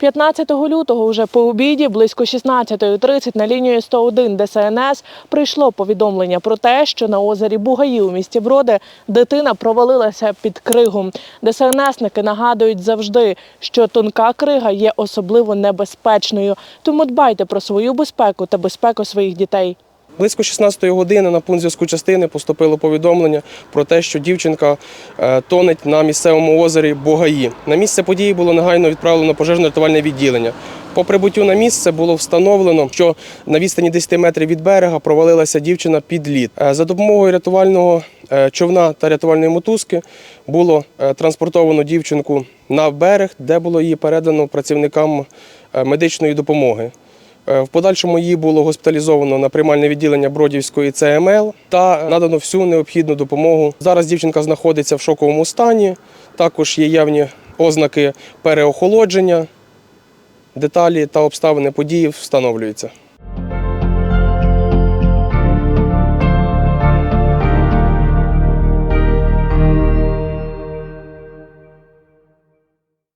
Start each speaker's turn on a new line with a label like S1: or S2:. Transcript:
S1: 15 лютого, уже по обіді, близько 16.30 на лінію 101 ДСНС прийшло повідомлення про те, що на озері Бугаї у місті Броди дитина провалилася під кригу. ДСНСники нагадують завжди, що тонка крига є особливо небезпечною. Тому дбайте про свою безпеку та безпеку своїх дітей.
S2: Близько 16-ї години на пункт зв'язку частини поступило повідомлення про те, що дівчинка е, тонеть на місцевому озері Богаї. На місце події було негайно відправлено пожежно-рятувальне відділення. По прибуттю на місце було встановлено, що на відстані 10 метрів від берега провалилася дівчина під лід. Е, За допомогою рятувального е, човна та рятувальної мотузки було транспортовано дівчинку на берег, де було її передано працівникам медичної допомоги. Е, В подальшому її було госпіталізовано на приймальне відділення Бродівської ЦМЛ та надано всю необхідну допомогу. Зараз дівчинка знаходиться в шоковому стані. Також є явні ознаки переохолодження. Деталі та обставини події встановлюються.